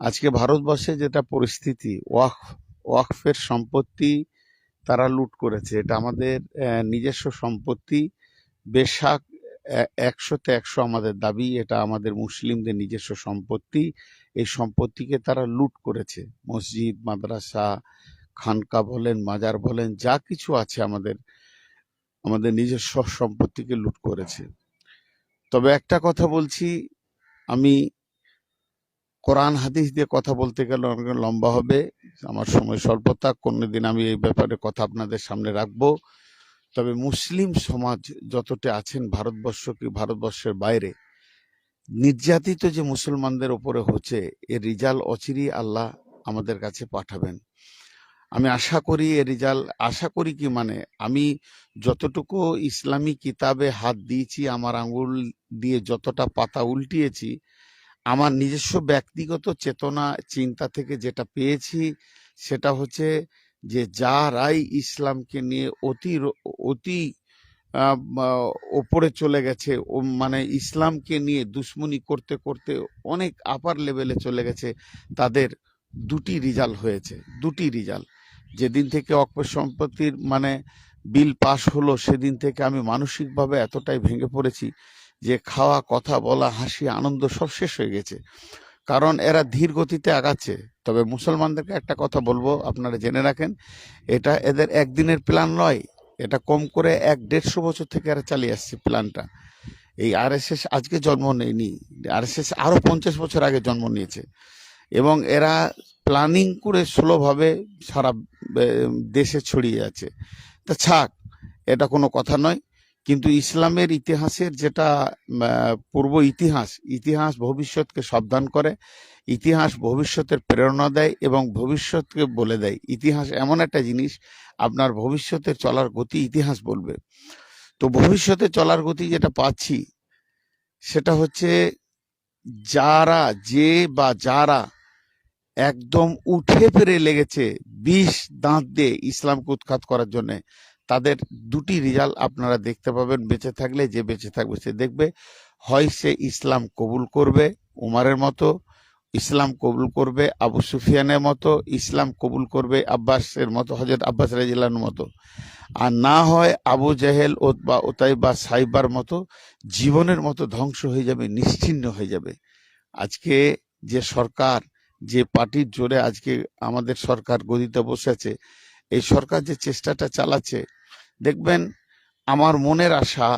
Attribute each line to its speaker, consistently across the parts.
Speaker 1: আজকে ভারতবর্ষে যেটা পরিস্থিতি, ওয়াকফ, ওয়াকফের সম্পত্তি তারা লুট করেছে। এটা আমাদের নিজস্ব সম্পত্তি, বেশাক একশোতে একশো আমাদের দাবি, এটা আমাদের মুসলিমদের নিজস্ব সম্পত্তি। এই সম্পত্তিকে তারা লুট করেছে। মসজিদ, মাদ্রাসা, খানকা বলেন, মাজার বলেন, যা কিছু আছে আমাদের আমাদের নিজস্ব সম্পত্তিকে লুট করেছে। তবে একটা কথা বলছি, আমি কোরআন হাদিস দিয়ে কথা বলতে গেলে অনেক লম্বা হবে। আমার সময় স্বল্পতা কোনোদিন আমি এই ব্যাপারে কথা আপনাদের সামনে রাখব। তবে মুসলিম সমাজ যতটা আছেন, ভারতবর্ষ কি ভারতবর্ষের বাইরে, নির্যাতিত যে মুসলমানদের ওপরে হচ্ছে এর রিজাল্ট অচিরই আল্লাহ আমাদের কাছে পাঠাবেন। আমি আশা করি এ রিজাল্ট আশা করি কি মানে আমি যতটুকু ইসলামী কিতাবে হাত দিয়েছি, আমার আঙ্গুল দিয়ে যতটা পাতা উল্টিয়েছি আমার নিজস্ব ব্যক্তিগত চেতনা, চিন্তা থেকে যেটা পেয়েছি, সেটা হচ্ছে যে যারাই ইসলামকে নিয়ে অতি অতি ওপরে চলে গেছে মানে ইসলামকে নিয়ে দুশ্মনী করতে করতে অনেক আপার লেভেলে চলে গেছে, তাদের দুটি রিজাল্ট হয়েছে, দুটি রিজাল্ট। যেদিন থেকে অক্ষ সম্পত্তির মানে বিল পাশ হলো, সেদিন থেকে আমি মানসিকভাবে এতটাই ভেঙে পড়েছি যে খাওয়া, কথা বলা, হাসি, আনন্দ সব শেষ হয়ে গেছে। কারণ এরা ধীর গতিতে আগাচ্ছে। তবে মুসলমানদেরকে একটা কথা বলব, আপনারা জেনে রাখেন, এটা এদের একদিনের প্ল্যান নয়, এটা কম করে এক দেড়শো বছর থেকে এরা চালিয়ে আসছে প্ল্যানটা এই আরএসএস আজকে জন্ম নেয়নি আরএসএস আরও পঞ্চাশ বছর আগে জন্ম নিয়েছে। এবং এরা প্ল্যানিং করে স্লোভাবে সারা দেশে ছড়িয়ে আছে। তা ছাক এটা কোনো কথা নয়। কিন্তু ইসলামের ইতিহাসের যেটা পূর্ব ইতিহাস ইতিহাস ভবিষ্যৎকে সাবধান করে, ইতিহাস ভবিষ্যতের প্রেরণা দেয় এবং ভবিষ্যৎকে বলে দেয়। ইতিহাস এমন একটা জিনিস, আপনার ভবিষ্যতে চলার গতি ইতিহাস বলবে। তো ভবিষ্যতে চলার গতি যেটা পাচ্ছি, সেটা হচ্ছে যারা, যে বা যারা একদম উঠে পেরে লেগেছে বিষ দাঁত দিয়ে ইসলামকে উৎখাত করার জন্য তাদের দুটি রেজাল্ট আপনারা দেখতে পাবেন, বেঁচে থাকলে যে বেঁচে থাকবে সে দেখবে। হয় সে ইসলাম কবুল করবে উমারের মতো, ইসলাম কবুল করবে আবু সুফিয়ানের মতো, ইসলাম কবুল করবে আব্বাসের মতো হজরত আব্বাস রাজিল্লার মতো। আর না হয় আবু জাহেল ওতবা ওতাই বা সাইবার মতো, জীবনের মতো ধ্বংস হয়ে যাবে নিশ্চিহ্ন হয়ে যাবে। আজকে যে সরকার, যে পার্টির জোরে আজকে আমাদের সরকার গদিতে বসেছে এই সরকার যে চেষ্টাটা চালাচ্ছে, দেখবেন আমার মনের আশা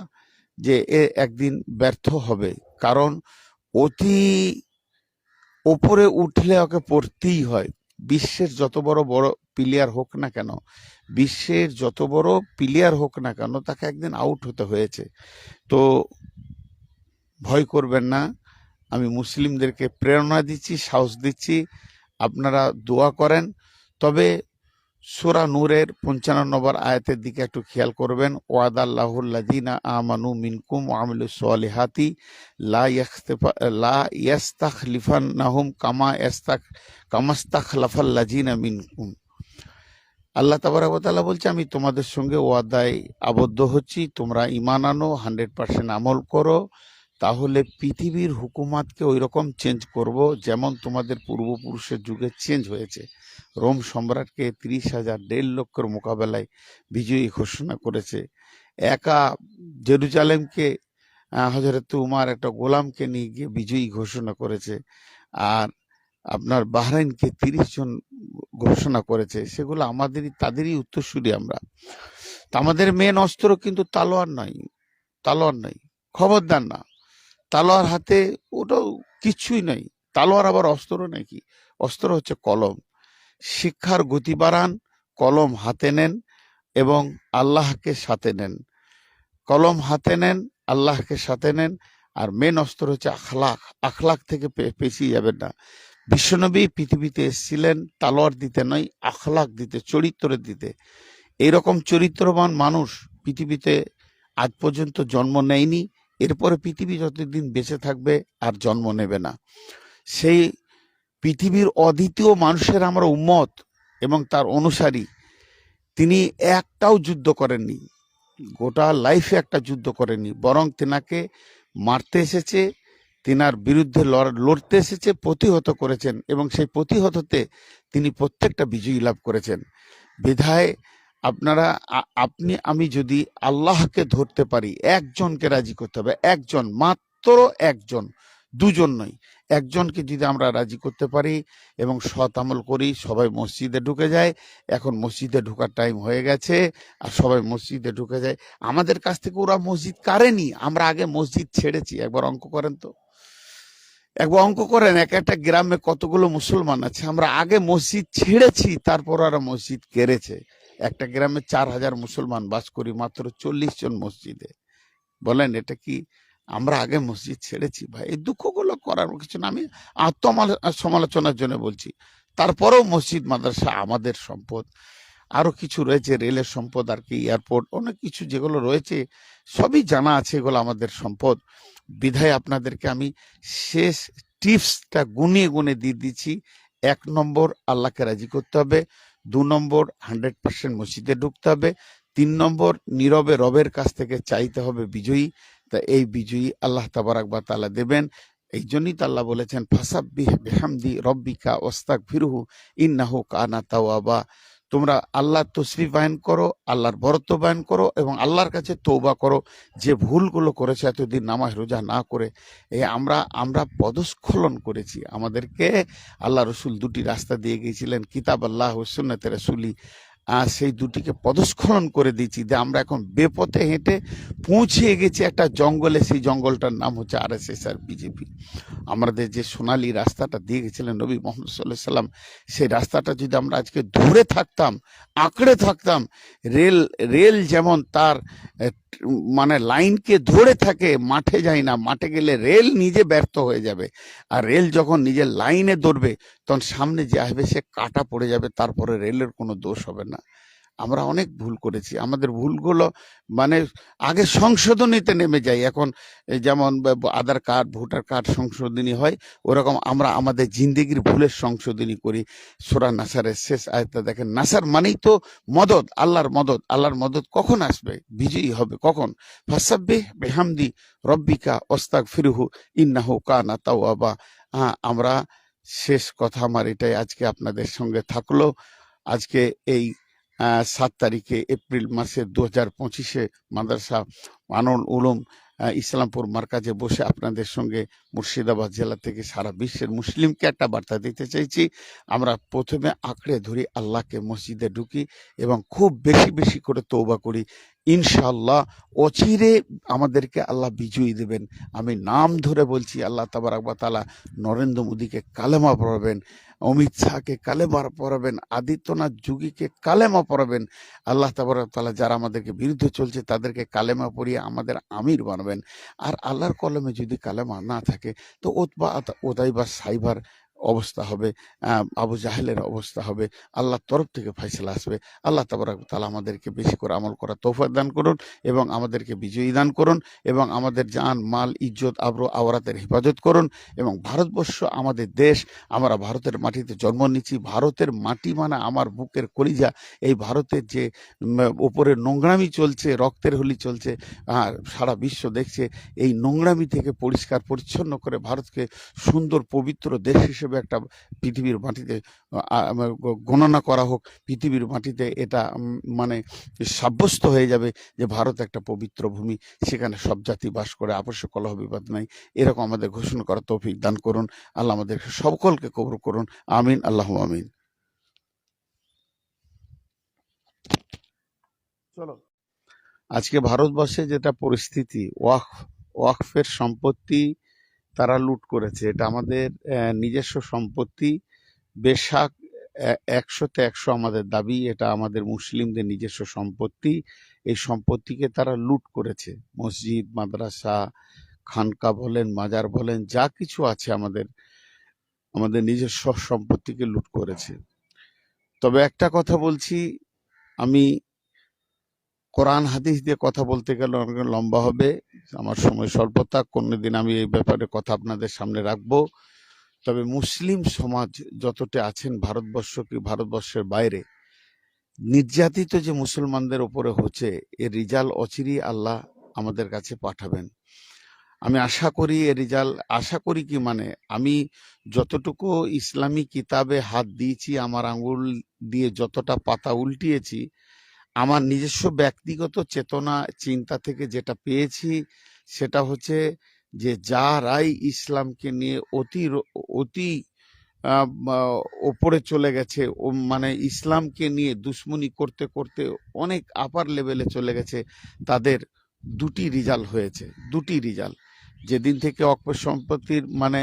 Speaker 1: যে এ একদিন ব্যর্থ হবে। কারণ অতি ওপরে উঠলে ওকে পড়তেই হয়। বিশ্বের যত বড় বড় প্লেয়ার হোক না কেন, বিশ্বের যত বড় প্লেয়ার হোক না কেন, তাকে একদিন আউট হতে হয়েছে। তো ভয় করবেন না, আমি মুসলিমদেরকে প্রেরণা দিচ্ছি, সাহস দিচ্ছি, আপনারা দোয়া করেন। তবে সুরা নূরের পঞ্চান্ন নম্বর আয়াতের দিকে একটু খেয়াল করবেন। ওয়াদাল্লাহুল্লাদিনা আমানু মিনকুম আমিলু সোয়ালিহাতি লা ইয়াখতিফা লা ইয়াস্তাখলিফান্নাহুম কামা ইয়াস্তাখ কামাস্তাখলাফাল্লাজিনা মিনকুম। আল্লাহ তাবারাকতাল্লাহ বলছে, আমি তোমাদের সঙ্গে ওয়াদায় আবদ্ধ হচ্ছি। তোমরা ইমান আনো, হান্ড্রেড পার্সেন্ট আমল করো। তাহলে পৃথিবীর হুকুমাতকে ওই রকম চেঞ্জ করব যেমন তোমাদের পূর্বপুরুষের যুগে চেঞ্জ হয়েছে। রোম সম্রাটকে ত্রিশ হাজার দেড় লক্ষের মোকাবেলায় বিজয়ী ঘোষণা করেছে। একা জেরুজালেমকে হজরত উমার একটা গোলামকে নিয়ে গিয়ে বিজয়ী ঘোষণা করেছে। আর আপনার বাহরাইনকে তিরিশ জন ঘোষণা করেছে। সেগুলো আমাদেরই, তাদেরই উত্তরসূরি আমরা। আমাদের মেন অস্ত্র কিন্তু তালোয়ার নয় তালোয়ার নয়, খবরদার না। তালোয়ার হাতে ওটাও কিছুই নাই। তালোয়ার আবার অস্ত্র নাকি? অস্ত্র হচ্ছে কলম। শিক্ষার গতি বাড়ান, কলম হাতে নেন এবং আল্লাহকে সাথে নেন। কলম হাতে নেন, আল্লাহকে সাথে নেন আর মেন অস্ত্র হচ্ছে আখলাখ। আখলাখ থেকে পেছিয়ে যাবেন না। বিশ্বনবী পৃথিবীতে এসেছিলেন, তালোয়ার দিতে নয়, আখলাখ দিতে, চরিত্র দিতে। এইরকম চরিত্রবান মানুষ পৃথিবীতে আজ পর্যন্ত জন্ম নেয়নি। এরপরে পৃথিবী যতদিন বেঁচে থাকবে আর জন্ম নেবে না। সেই পৃথিবীর অদ্বিতীয় মানুষের আমরা উম্মত এবং তার অনুসারী, তিনি একটাও যুদ্ধ করেননি। গোটা লাইফে একটা যুদ্ধ করেননি। বরং তেনাকে মারতে এসেছে, তিনার বিরুদ্ধে লড়- লড়তে এসেছে, প্রতিহত করেছেন এবং সেই প্রতিহততে তিনি প্রত্যেকটা বিজয়ী লাভ করেছেন। বিধায় আপনারা আপনি, আমি যদি আল্লাহকে ধরতে পারি, একজনকে রাজি করতে হবে, একজন, মাত্র একজন, দুজন নয় একজনকে যদি আমরা রাজি করতে পারি এবং সৎ আমল করি, সবাই মসজিদে ঢুকে যায়, এখন মসজিদে ঢোকার টাইম হয়ে গেছে, আর সবাই মসজিদে ঢুকে যায়, আমাদের কাছ থেকে ওরা মসজিদ কারেনি, আমরা আগে মসজিদ ছেড়েছি, একবার অঙ্ক করেন তো। একবার অঙ্ক করেন, এক একটা গ্রামে কতগুলো মুসলমান আছে, আমরা আগে মসজিদ ছেড়েছি, তারপর ওরা মসজিদ কেড়েছে। একটা গ্রামে চার হাজার মুসলমান বাস করি মাত্র চল্লিশ জন মসজিদে। বলেন, এটা কি আমরা আগে মসজিদ ছেড়েছি? ভাই, এই দুঃখগুলো করার কিছু না। আমি আত্ম সমালোচনার জন্য বলছি, তারপরেও মসজিদ, মাদ্রাসা আমাদের সম্পদ। আরও কিছু রয়েছে, রেলের সম্পদ আর কি, এয়ারপোর্ট, অনেক কিছু যেগুলো রয়েছে, সবই জানা আছে এগুলো আমাদের সম্পদ। বিধায় আপনাদেরকে আমি শেষ টিপসটা গুনিয়ে গুনে দিয়ে দিচ্ছি, এক নম্বর, আল্লাহকে রাজি করতে হবে দু নম্বর হান্ড্রেড পার্সেন্ট মসজিদে ঢুকতে হবে, তিন নম্বর নীরবে রবের কাছ থেকে চাইতে হবে বিজয়ী। তা এই বিজয়ী আল্লাহ তাবারাক বা তালা দেবেন। এই জন্যই তো আল্লাহ বলেছেন, ফাসাব্বিহ বেহামদি রব্বিকা ওস্তাক ফিরুহু ইন্নাহু কানা তাওয়াবা। তোমরা আল্লাহ তসরিফ বায়ন করো, আল্লাহর বরত্ব বায়ন করো এবং আল্লাহর কাছে তৌবা করো। যে ভুলগুলো করেছে এতদিন নামাজ রোজা না করে এই আমরা আমরা পদস্খলন করেছি। আমাদেরকে আল্লাহ রসুল দুটি রাস্তা দিয়ে গিয়েছিলেন, কিতাব আল্লাহ সুন্নতে রসুলি। সেই দুটিকে পদস্খলন করে দিয়েছি যে আমরা এখন বেপথে হেঁটে পৌঁছে গেছি একটা জঙ্গলে। সেই জঙ্গলটার নাম হচ্ছে আর এস এস আর বিজেপি। আমাদের যে সোনালী রাস্তাটা দিয়ে গেছিলেন নবী মোহাম্মদ সাল্লাহ সাল্লাম, সেই রাস্তাটা যদি আমরা আজকে ধরে থাকতাম, আঁকড়ে থাকতাম, রেল রেল যেমন তার মানে লাইনকে ধরে থাকে, মাঠে যায় না, মাঠে গেলে রেল নিজে ব্যর্থ হয়ে যাবে। আর রেল যখন নিজের লাইনে দৌড়বে, তখন সামনে যে আসবে সে কাটা পড়ে যাবে, তারপরে রেলের কোনো দোষ হবে না। আমরা অনেক ভুল করেছি। আমাদের ভুলগুলো মানে আগে সংশোধনীতে নেমে যাই এখন যেমন আধার কার্ড, ভোটার কার্ড সংশোধনী হয়, ওরকম আমরা আমাদের জিন্দেগির ভুলের সংশোধনী করি। সোরা নাসারের শেষ আয়তা দেখেন, নাসার মানেই তো মদত, আল্লাহর মদত। আল্লাহর মদত কখন আসবে? বিজয়ী হবে কখন? ফাসাব্বে বেহামদি রব্বিকা ওস্তাক ফিরুহু ইন্নাহু কানা তাওয়াবা। হ্যাঁ আমরা শেষ কথা আমার এটাই আজকে আপনাদের সঙ্গে থাকল। আজকে এই সাত তারিখে এপ্রিল মাসের দু হাজার পঁচিশে মাদ্রাসা আনল উলুম ইসলামপুর মার্কাজে বসে আপনাদের সঙ্গে মুর্শিদাবাদ জেলা থেকে সারা বিশ্বের মুসলিমকে একটা বার্তা দিতে চাইছি। আমরা প্রথমে আঁকড়ে ধরি আল্লাহকে মসজিদে ঢুকি এবং খুব বেশি বেশি করে তৌবা করি। ইনশাআল্লাহ অচিরে আমাদেরকে আল্লাহ বিজয়ী দেবেন। আমি নাম ধরে বলছি, আল্লাহ তাবারাকবা তালা নরেন্দ্র মোদীকে কালেমা পড়াবেন, অমিত শাহকে কালেমা পড়াবেন, আদিত্যনাথ যুগীকে কালেমা পড়াবেন। আল্লাহ তাবারাক তালা যারা আমাদেরকে বিরুদ্ধে চলছে তাদেরকে কালেমা পড়িয়ে আমাদের আমির বানাবেন। আর আল্লাহর কলমে যদি কালেমা না থাকে, তো ওতবা ওদাই বা সাইবার অবস্থা হবে আবু জাহেলের অবস্থা হবে। আল্লাহর তরফ থেকে ফয়সলা আসবে। আল্লাহ তাবারাক তালা আমাদেরকে বেশি করে আমল করা তৌফাক দান করুন এবং আমাদেরকে বিজয়ী দান করুন এবং আমাদের জান, মাল, ইজ্জত, আব্রু, আওরাতের হেফাজত করুন এবং ভারতবর্ষ আমাদের দেশ, আমরা ভারতের মাটিতে জন্ম নিচ্ছি ভারতের মাটি মানে আমার বুকের কলিজা। এই ভারতের যে উপরে নোংরামি চলছে, রক্তের হোলি চলছে, আর সারা বিশ্ব দেখছে, এই নোংরামি থেকে পরিষ্কার, পরিচ্ছন্ন করে ভারতকে সুন্দর, পবিত্র দেশ হিসেবে একটা পৃথিবীর মাটিতে আহ, গণনা করা হোক পৃথিবীর মাটিতে এটা মানে সাব্যস্ত হয়ে যাবে যে ভারত একটা পবিত্র ভূমি সেখানে সব জাতি বাস করে আপস কলহ বিবাদ নাই। এরকম আমাদের ঘোষণা করা তৌফিক দান করুন। আল্লাহ আমাদের সকলকে কবর করুন। আমিন আল্লাহ আমিন। চলো। আজকে ভারতবর্ষে যেটা পরিস্থিতি ওয়াকফ ওয়াকফের সম্পত্তি তারা লুট করেছে। এটা আমাদের নিজস্ব সম্পত্তি, বেশাক একশোতে একশো আমাদের দাবি। এটা আমাদের মুসলিমদের নিজস্ব সম্পত্তি। এই সম্পত্তিকে তারা লুট করেছে। মসজিদ, মাদ্রাসা, খানকা বলেন, মাজার বলেন, যা কিছু আছে আমাদের আমাদের নিজস্ব সম্পত্তিকে লুট করেছে। তবে একটা কথা বলছি, আমি কোরআন হাদিস দিয়ে কথা বলতে গেলে অনেক লম্বা হবে। আমার সময় স্বল্পতা, কোনদিন আমি এই ব্যাপারে কথা আপনাদের সামনে রাখব। তবে মুসলিম সমাজ যতটা আছেন ভারতবর্ষ কি ভারতবর্ষের বাইরে, নির্যাতিত যে মুসলমানদের ওপরে হচ্ছে এর রিজাল অচিরি আল্লাহ আমাদের কাছে পাঠাবেন। আমি আশা করি এ রেজাল্ট আশা করি কি মানে আমি যতটুকু ইসলামী কিতাবে হাত দিয়েছি, আমার আঙ্গুল দিয়ে যতটা পাতা উল্টিয়েছি আমার নিজস্ব ব্যক্তিগত চেতনা, চিন্তা থেকে যেটা পেয়েছি, সেটা হচ্ছে যে যারাই ইসলামকে নিয়ে অতি অতি ওপরে চলে গেছে মানে ইসলামকে নিয়ে দুশ্মনী করতে করতে অনেক আপার লেভেলে চলে গেছে, তাদের দুটি রিজাল্ট হয়েছে, দুটি রিজাল্ট। যেদিন থেকে অক্ষ সম্পত্তির মানে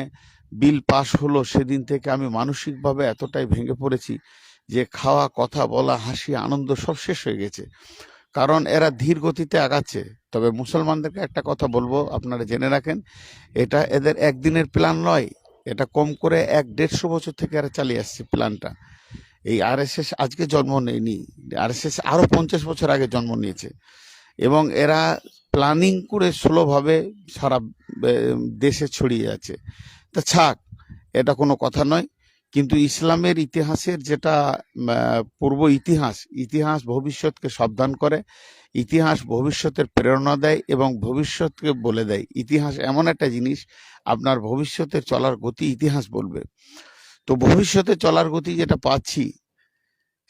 Speaker 1: বিল পাশ হলো, সেদিন থেকে আমি মানসিকভাবে এতটাই ভেঙে পড়েছি যে খাওয়া, কথা বলা, হাসি, আনন্দ সব শেষ হয়ে গেছে। কারণ এরা ধীর গতিতে আগাচ্ছে। তবে মুসলমানদেরকে একটা কথা বলব, আপনারা জেনে রাখেন, এটা এদের একদিনের প্ল্যান নয়। এটা কম করে এক দেড়শো বছর থেকে এরা চালিয়ে আসছে প্ল্যানটা। এই আরএসএস আজকে জন্ম নেয়নি। আরএসএস আরও পঞ্চাশ বছর আগে জন্ম নিয়েছে। এবং এরা প্ল্যানিং করে স্লোভাবে সারা দেশে ছড়িয়ে আছে। তা ছাক এটা কোনো কথা নয়। কিন্তু ইসলামের ইতিহাসের যেটা পূর্ব ইতিহাস ইতিহাস ভবিষ্যৎকে সাবধান করে, ইতিহাস ভবিষ্যতের প্রেরণা দেয় এবং ভবিষ্যৎকে বলে দেয়। ইতিহাস এমন একটা জিনিস, আপনার ভবিষ্যতে চলার গতি ইতিহাস বলবে। তো ভবিষ্যতে চলার গতি যেটা পাচ্ছি,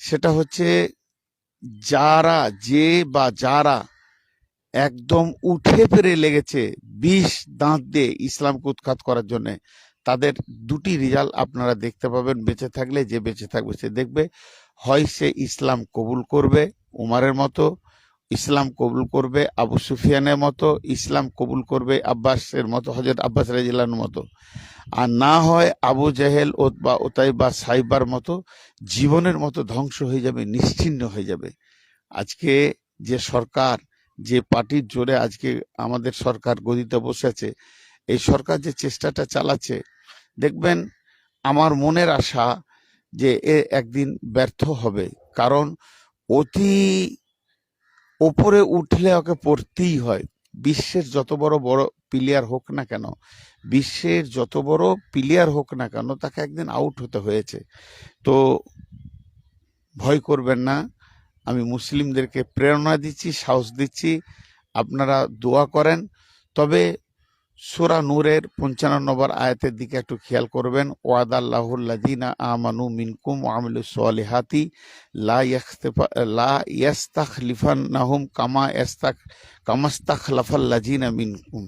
Speaker 1: সেটা হচ্ছে যারা, যে বা যারা একদম উঠে পেরে লেগেছে বিষ দাঁত দিয়ে ইসলামকে উৎখাত করার জন্য তাদের দুটি রেজাল্ট আপনারা দেখতে পাবেন, বেঁচে থাকলে যে বেঁচে থাকবে সে দেখবে। হয় সে ইসলাম কবুল করবে উমারের মতো, ইসলাম কবুল করবে আবু সুফিয়ানের মতো, ইসলাম কবুল করবে আব্বাসের মতো হজরত আব্বাস রাজিল্লার মতো। আর না হয় আবু জাহেল বা ওতাই বা সাইবার মতো, জীবনের মতো ধ্বংস হয়ে যাবে নিশ্চিহ্ন হয়ে যাবে। আজকে যে সরকার, যে পার্টির জোরে আজকে আমাদের সরকার গদিতে বসেছে এই সরকার যে চেষ্টাটা চালাচ্ছে দেখবেন, আমার মনের আশা যে এ একদিন ব্যর্থ হবে। কারণ অতি ওপরে উঠলে ওকে পড়তেই হয়। বিশ্বের যত বড় বড় প্লেয়ার হোক না কেন, বিশ্বের যত বড় প্লেয়ার হোক না কেন, তাকে একদিন আউট হতে হয়েছে। তো ভয় করবেন না, আমি মুসলিমদেরকে প্রেরণা দিচ্ছি, সাহস দিচ্ছি, আপনারা দোয়া করেন। তবে সুরা নূরের পঞ্চান্ন নম্বর আয়াতের দিকে একটু খেয়াল করবেন। ওয়াদাল্লাহুল্লাদিনা আমানু মিনকুম আমিলু সোয়ালিহাতি লা ইয়াখতিফা, লা ইয়াস্তাখলিফান্নাহুম কামা ইয়াস্তাখ কামাস্তাখলাফাল্লাজিনা মিনকুম।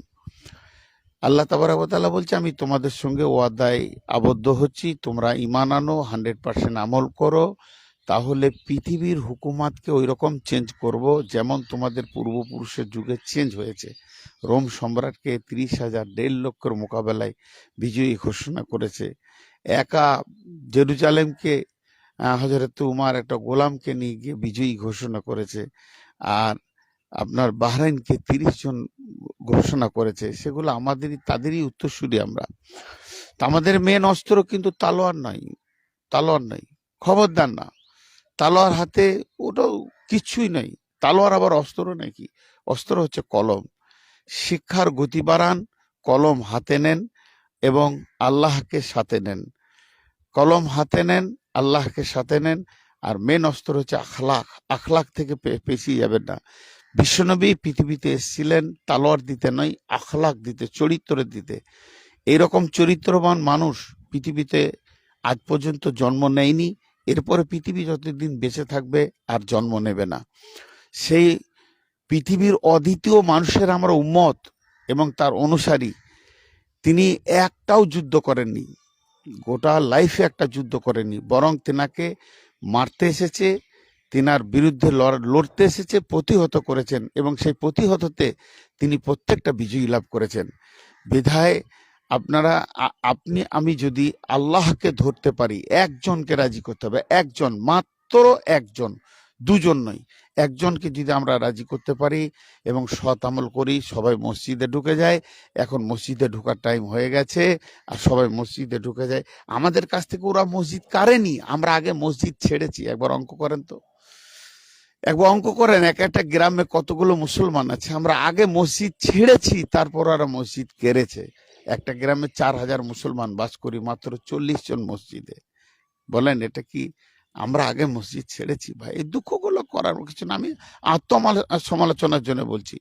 Speaker 1: আল্লাহ তাআলা বলছে, আমি তোমাদের সঙ্গে ওয়াদায় আবদ্ধ হচ্ছি। তোমরা ইমান আনো, হান্ড্রেড পার্সেন্ট আমল করো। তাহলে পৃথিবীর হুকুমাতকে ওই রকম চেঞ্জ করব যেমন তোমাদের পূর্বপুরুষের যুগে চেঞ্জ হয়েছে। রোম সম্রাটকে ত্রিশ হাজার দেড় লক্ষের মোকাবেলায় বিজয়ী ঘোষণা করেছে। একা জেরুজালেমকে হজরত উমার একটা গোলামকে নিয়ে গিয়ে বিজয়ী ঘোষণা করেছে। আর আপনার বাহরাইনকে তিরিশ জন ঘোষণা করেছে। সেগুলো আমাদেরই, তাদেরই উত্তরসূরি আমরা। আমাদের মেন অস্ত্র কিন্তু তালোয়ার নয় তালোয়ার নয়, খবরদার না। তালোয়ার হাতে ওটাও কিচ্ছুই নাই। তালোয়ার আবার অস্ত্র নাকি? অস্ত্র হচ্ছে কলম। শিক্ষার গতি বাড়ান, কলম হাতে নেন এবং আল্লাহকে সাথে নেন। কলম হাতে নেন, আল্লাহকে সাথে নেন আর মেন অস্ত্র হচ্ছে আখলাখ। আখলাখ থেকে পেছিয়ে যাবেন না। বিশ্বনবী পৃথিবীতে এসেছিলেন তালোয়ার দিতে নয়, আখলাখ দিতে চরিত্র দিতে। এইরকম চরিত্রবান মানুষ পৃথিবীতে আজ পর্যন্ত জন্ম নেয়নি। এরপরে পৃথিবী যতদিন বেঁচে থাকবে আর জন্ম নেবে না। সেই পৃথিবীর অদ্বিতীয় মানুষের আমরা উম্মত এবং তার অনুসারী, তিনি একটাও যুদ্ধ করেননি। গোটা লাইফে একটা যুদ্ধ করেননি। বরং তেনাকে মারতে এসেছে, তেনার বিরুদ্ধে লড়- লড়তে এসেছে, প্রতিহত করেছেন এবং সেই প্রতিহততে তিনি প্রত্যেকটা বিজয়ী লাভ করেছেন। বিধায় আপনারা আপনি, আমি যদি আল্লাহকে ধরতে পারি, একজনকে রাজি করতে হবে, একজন, মাত্র একজন, দুজন নয় একজনকে যদি আমরা রাজি করতে পারি এবং সৎ আমল করি, সবাই মসজিদে ঢুকে যায়, এখন মসজিদে ঢোকার টাইম হয়ে গেছে, আর সবাই মসজিদে ঢুকে যায়, আমাদের কাছ থেকে ওরা মসজিদ কারেনি, আমরা আগে মসজিদ ছেড়েছি, একবার অঙ্ক করেন তো। একবার অঙ্ক করেন, এক একটা গ্রামে কতগুলো মুসলমান আছে, আমরা আগে মসজিদ ছেড়েছি, তারপর ওরা মসজিদ কেড়েছে। একটা গ্রামে চার হাজার মুসলমান বাস করি মাত্র চল্লিশ জন মসজিদে। বলেন, এটা কি আমরা আগে মসজিদ ছেড়েছি? ভাই, এই দুঃখগুলো করার কিছু না। আমি আত্ম সমালোচনার জন্য বলছি,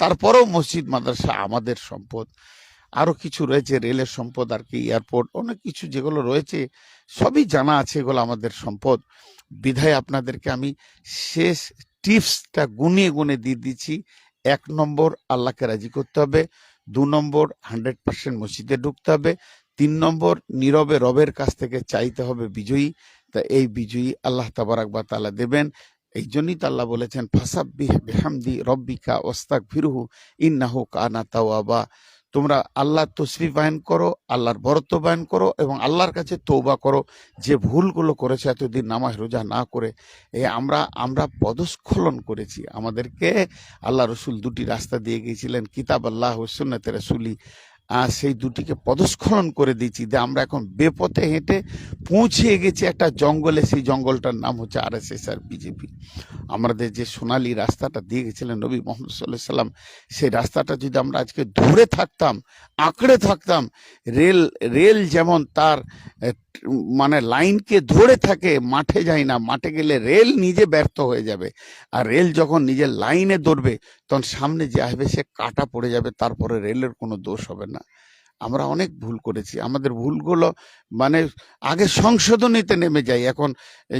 Speaker 1: তারপরেও মসজিদ, মাদ্রাসা আমাদের সম্পদ। আরও কিছু রয়েছে, রেলের সম্পদ আর কি, এয়ারপোর্ট, অনেক কিছু যেগুলো রয়েছে, সবই জানা আছে এগুলো আমাদের সম্পদ। বিধায় আপনাদেরকে আমি শেষ টিপসটা গুনিয়ে গুনে দিয়ে দিচ্ছি। এক নম্বর, আল্লাহকে রাজি করতে হবে। দু নম্বর হান্ড্রেড পার্সেন্ট মসজিদে ঢুকতে হবে, তিন নম্বর নীরবে রবের কাছ থেকে চাইতে হবে বিজয়ী। তা এই বিজয়ী আল্লাহ তাবারাক বা তালা দেবেন। এই জন্যই তো আল্লাহ বলেছেন, ফাসাব্বিহ বেহামদি রব্বিকা ওস্তাক ফিরুহু ইন্নাহু কানা তাওয়াবা। তোমরা আল্লাহর তসবি বায়ন করো, আল্লাহর বরত্ব বায়ন করো এবং আল্লাহর কাছে তৌবা করো। যে ভুলগুলো করেছে এতদিন নামাজ রোজা না করে, এ আমরা আমরা পদস্খলন করেছি। আমাদেরকে আল্লাহ রসুল দুটি রাস্তা দিয়ে গিয়েছিলেন, কিতাব আল্লাহ সুন্নতে রসুলি। সেই দুটিকে পদস্খলন করে দিয়েছি যে আমরা এখন বেপথে হেঁটে পৌঁছে গেছি একটা জঙ্গলে। সেই জঙ্গলটার নাম হচ্ছে আর এস এস আর বিজেপি আমাদের যে সোনালি রাস্তাটা দিয়ে গেছিলেন নবী মোহাম্মদ সাল্লাহ সাল্লাম, সেই রাস্তাটা যদি আমরা আজকে ধরে থাকতাম, আঁকড়ে থাকতাম, রেল রেল যেমন তার মানে লাইনকে ধরে থাকে, মাঠে যায় না। মাঠে গেলে রেল নিজে ব্যর্থ হয়ে যাবে। আর রেল যখন নিজের লাইনে দৌড়বে তখন সামনে যে আসবে, সে কাটা পড়ে যাবে, তারপরে রেলের কোনো দোষ হবে না। আমরা অনেক ভুল করেছি। আমাদের ভুলগুলো মানে আগে সংশোধনীতে নেমে যাই এখন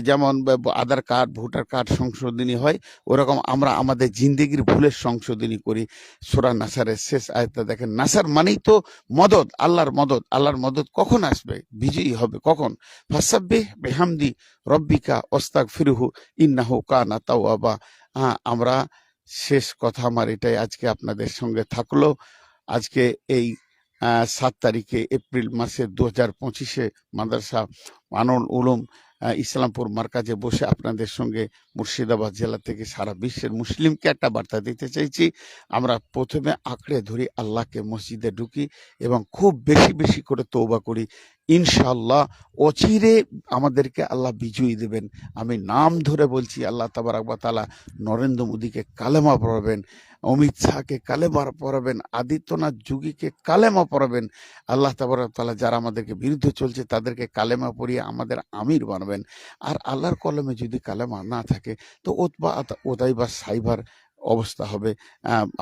Speaker 1: যেমন আধার কার্ড, ভোটার কার্ড সংশোধনী হয়, ওরকম আমরা আমাদের জিন্দেগির ভুলের সংশোধনী করি। সোরা নাসারের শেষ আয়তা দেখেন, নাসার মানেই তো মদত, আল্লাহর মদত। আল্লাহর মদত কখন আসবে? বিজয়ী হবে কখন? ফাসাব্বে বেহামদি রব্বিকা ওস্তাক ফিরুহু ইন্নাহু কানা তাওয়াবা। হ্যাঁ আমরা শেষ কথা আমার এটাই আজকে আপনাদের সঙ্গে থাকল। আজকে এই সাত তারিখে এপ্রিল মাসের দু হাজার পঁচিশে মাদ্রাসা আনল উলুম ইসলামপুর মার্কাজে বসে আপনাদের সঙ্গে মুর্শিদাবাদ জেলা থেকে সারা বিশ্বের মুসলিমকে একটা বার্তা দিতে চাইছি। আমরা প্রথমে আঁকড়ে ধরি আল্লাহকে মসজিদে ঢুকি এবং খুব বেশি বেশি করে তৌবা করি। ইনশাআল্লাহ অচিরে আমাদেরকে আল্লাহ বিজয়ী দেবেন। আমি নাম ধরে বলছি, আল্লাহ তাবারাকবা তালা নরেন্দ্র মোদীকে কালেমা পড়াবেন, অমিত শাহকে কালেমা পড়াবেন, আদিত্যনাথ যুগীকে কালেমা পড়াবেন। আল্লাহ তাবারাক তালা যারা আমাদেরকে বিরুদ্ধে চলছে, তাদেরকে কালেমা পড়িয়ে আমাদের আমির বানাবেন। আর আল্লাহর কলমে যদি কালেমা না থাকে, তো ওতবা ওদাই বা সাইবার অবস্থা হবে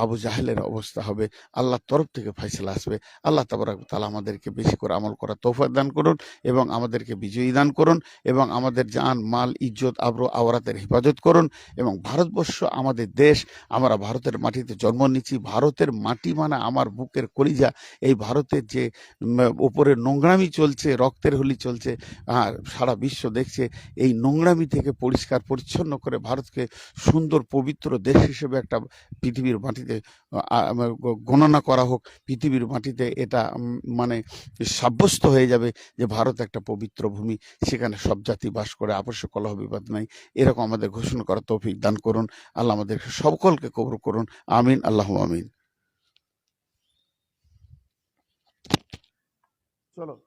Speaker 1: আবু জাহেলের অবস্থা হবে। আল্লাহর তরফ থেকে ফয়সলা আসবে। আল্লাহ তাবারাক তালা আমাদেরকে বেশি করে আমল করা তৌফা দান করুন এবং আমাদেরকে বিজয়ী দান করুন এবং আমাদের জান, মাল, ইজ্জত, আবরু, আওরাতের হেফাজত করুন এবং ভারতবর্ষ আমাদের দেশ, আমরা ভারতের মাটিতে জন্ম নিচ্ছি ভারতের মাটি মানে আমার বুকের কলিজা, এই ভারতের যে উপরে নোংরামি চলছে, রক্তের হোলি চলছে, আর সারা বিশ্ব দেখছে, এই নোংরামি থেকে পরিষ্কার পরিচ্ছন্ন করে ভারতকে সুন্দর, পবিত্র দেশ হিসেবে একটা পৃথিবীর মাটিতে গ- গণনা করা হোক, পৃথিবীর মাটিতে এটা মানে সাব্যস্ত হয়ে যাবে যে ভারত একটা পবিত্র ভূমি, সেখানে সব জাতি বাস করে আপসে কলহ বিবাদ নাই। এরকম আমাদের ঘোষণা করা তৌফিক দান করুন। আল্লাহ আমাদেরকে সকলকে কবর করুন। আমিন, আল্লাহ আমিন। চলো।